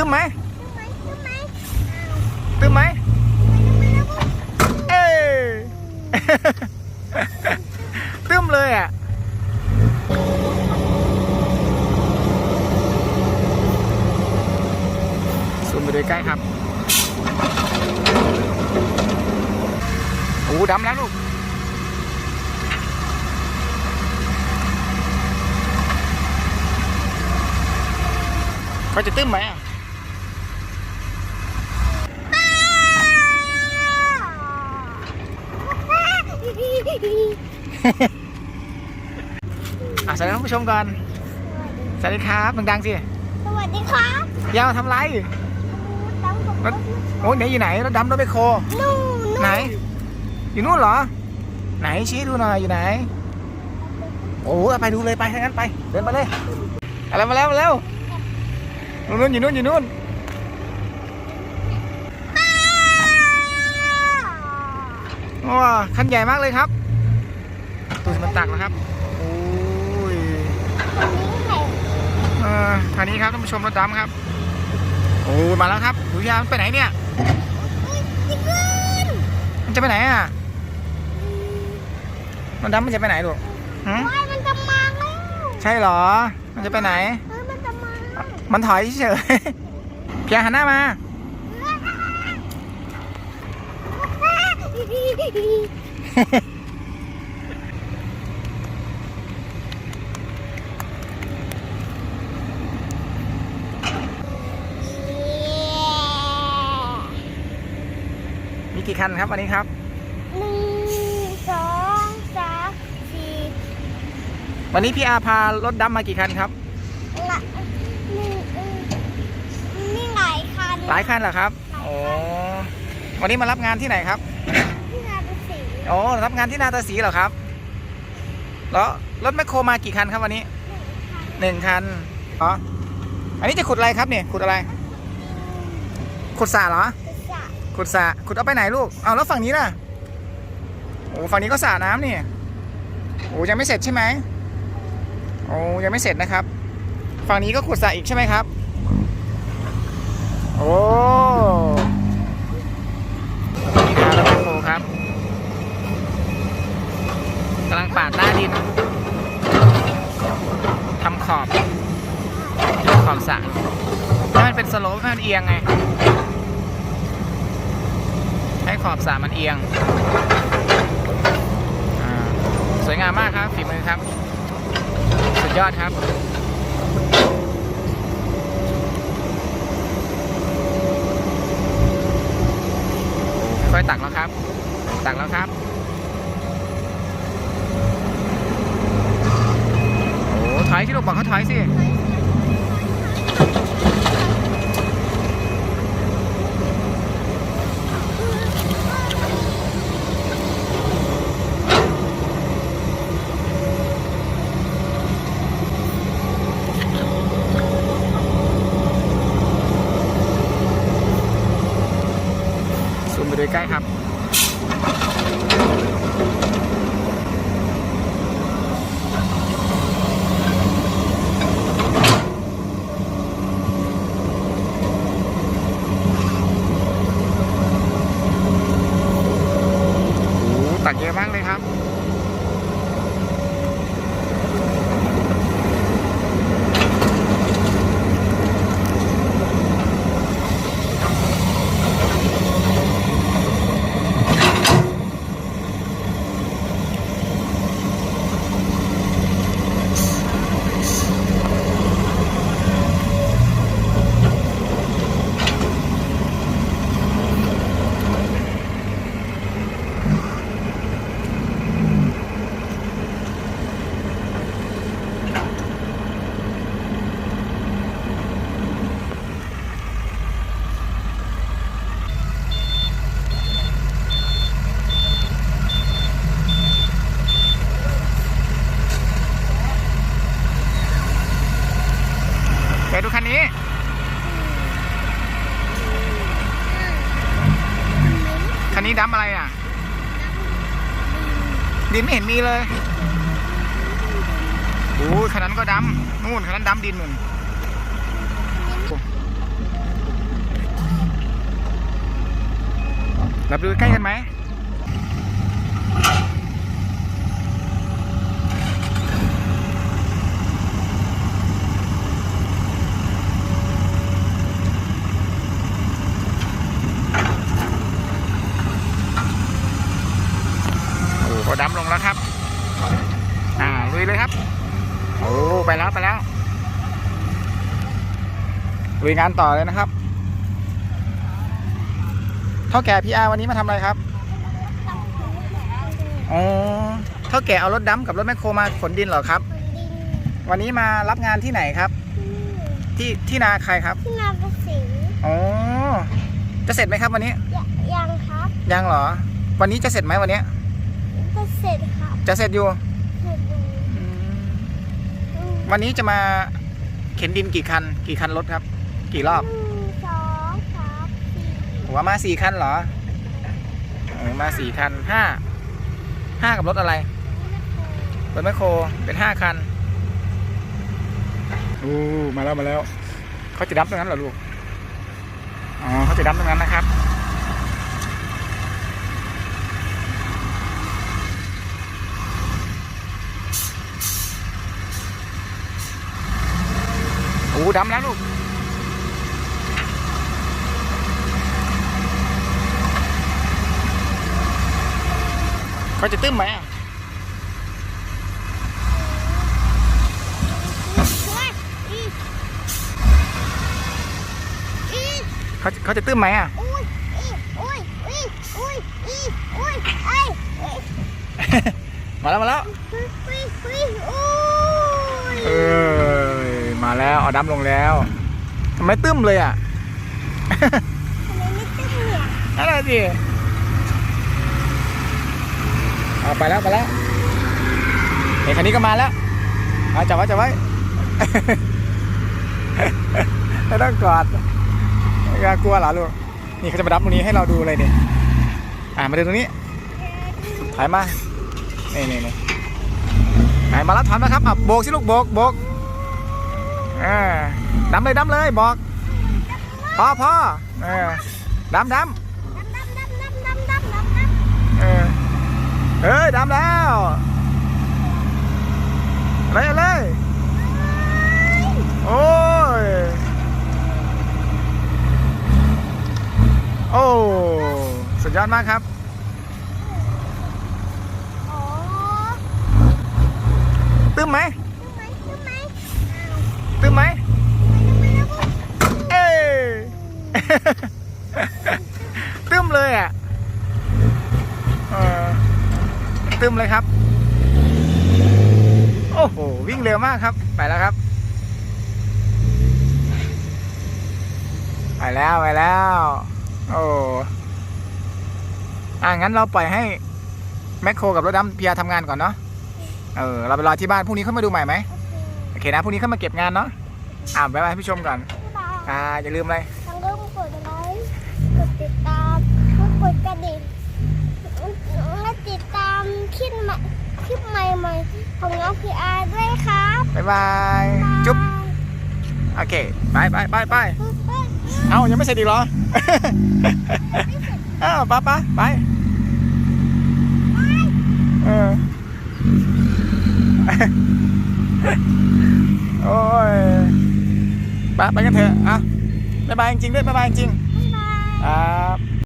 ตื้มไหมทำไมตื้มไหมเอ้ยตื้มเลยอะซูมไปดูใกล้ครับโอ้โหดำแล้วลูกเขาจะตื้มไหมอะ อะสวัสดีท่านผู้ชมก่อน สวัสดีครับดังๆสิ สวัสดีครับยาวทำไรตั้งผมรถโอ้ยไหนอยู่ไหนรถดำรถไปโค นู่นไหน อยู่นู่นเหรอ ไหนชี้ดูหน่อยอยู่ไหน โอ้เอาไปดูเลยไปถ้างั้นไป เดินไปเลยอะไรมาแล้วมาแล้วนู่นอยู่นู่นอยู่นู่นว้าคันใหญ่มากเลยครับ ดูสิมันตักแล้วครับโอ้ยเออคันนี้ครับท่านผู้ชมรถดำครับ โอ้ยมาแล้วครับดูยามันไปไหนเนี่ยมันจะไปไหนอะมันดำมันจะไปไหนลูกหืมไม่มันจะมาแล้วใช่เหรอ มันจะไปไหนเออมันจะมามันถอยเฉยๆเพียงหันหน้ามา มี กี่คันครับวันนี้ครับหนึ่งสองสามสี่วันนี้พี่อาพารถดำมากี่คันครับละหนึ่งเออนี่หลายคันหลายคันเหรอครับโอ้วันนี้มารับงานที่ไหนครับที่นาเป็นสีโอ้รับงานที่นาตาสีเหรอครับแล้วรถแมคโครมากี่คันครับวันนี้หนึ่งคันอ๋ออันนี้จะขุดอะไรครับเนี่ยขุดอะไร ขุดสระเหรอสะ ขุดสระขุดเอาไปไหนลูกเอาแล้วฝั่งนี้ล่ะโอ้ฝั่งนี้ก็สระน้ำนี่โอ้ยังไม่เสร็จใช่ไหมโอ้ยังไม่เสร็จนะครับ ฝั่งนี้ก็ขุดสระอีกใช่ไหมครับ โอ้นี่ครับรถแมคโครครับกำลังปาดหน้าดินทำขอบขอบสระให้มันเป็นสโลปให้มันเอียงไง ขอบสระมันเอียงสวยงามมากครับฝีมือครับ สุดยอดครับค่อยตักแล้วครับ ตักแล้วครับโอ้ถอยที่ลูกบอกเขาถอยสิ นี้ดำอะไรอะ ดินไม่เห็นมีเลยโอ้ยขนาดนั้นก็ดำนู่นขนาดนั้นดำดินนู่นเราบปดูใกล้กันไหม ดำลงแล้วครับ อ่าลุยเลยครับ โอ้ไปแล้วไปแล้วลุยงานต่อเลยนะครับเท่าแก่พีอาร์วันนี้มาทำอะไรครับอ๋อเท่าแก่เอารถดำกับรถแมคโครมาขนดินเหรอครับคนดินวันนี้มารับงานที่ไหนครับ ที่ที่ที่นาใครครับที่นาประสิงห์อ๋อจะเสร็จไหมครับวันนี้ยยังครับยังเหรอ วันนี้จะเสร็จไหมวันนี้ จะเสร็จครับจะเสร็จอยู่เสร็จอยู่อืมอืมวันนี้จะมาเข็นดินกี่คัน กี่คันรถครับ กี่รอบหนึ่งสองสามสี่หัวมาสี่คันเหรอเออมาสี่คันห้าห้ากับรถอะไร รถแมคโครเป็นห้าคันอู้มาแล้วมาแล้ว เขาจะดับตรงนั้นเหรอลูก อ๋อเขาจะดับตรงนั้นนะครับ ดำแล้วลูกเขาจะตื้มไหมอะเขาเขาจะตื้มไหมอะมาแล้วมาแล้ว มาแล้วเอาดำลงแล้วทำไมตึ้มเลยอะทำไมไม่ตึ้งเนี่ยอะไรสิเอาไปแล้วไปแล้วเห็นคันนี้ก็มาแล้วเอาจับไว้จับไว้ไม่ต้องกอดไม่กล้ากลัวเหรอลูกนี่เขาจะมาดับตรงนี้ให้เราดูเลยเนี่ยอ่ามาดูตรงนี้ถ่ายมานี่นี่นี่ถ่ายมาแล้วถอยมาครับอะโบกสิลูกโบกโบก ดำเลยดำเลยบอกพ่อพ่อดำดำเเฮ้ยดำแล้วเลยเลยโอ้ยโอ้สุดยอดมากครับ ตึ้มไหมทำไมแล้วพวกเอ้ยตึ้มเลยอะเออตึ้มเลยครับ โอ้โห วิ่งเร็วมากครับ ไปแล้วครับ ไปแล้วไปแล้ว โอ้อ่างั้นเราปล่อยให้แมคโครกับรถดำเพียทำงานก่อนเนาะ เออ เราไปรอที่บ้านพรุ่งนี้เข้ามาดูใหม่ไหมโอ เคนะพรุ่งนี้เข้ามาเก็บงานเนาะอ่าบ๊ายบายให้ผู้ชมก่อนบ๊ายบายอ่าอย่าลืมเลยทั้งเรื่องกดไลค์กดติดตามกดกระดิ่งและติดตามคลิปใหม่คลิปใหม่ๆของน้องพีอาร์ด้วยครับบ๊ายบายจุ๊บโอเคไปไปไปไปบ๊ายบายเอ้ายังไม่เสร็จอีกเหรออ้าวไปไปไปเออ โอ้ยไปไปกันเถอะอะบายบายจริงด้วยบ๊ายบายจริงครับ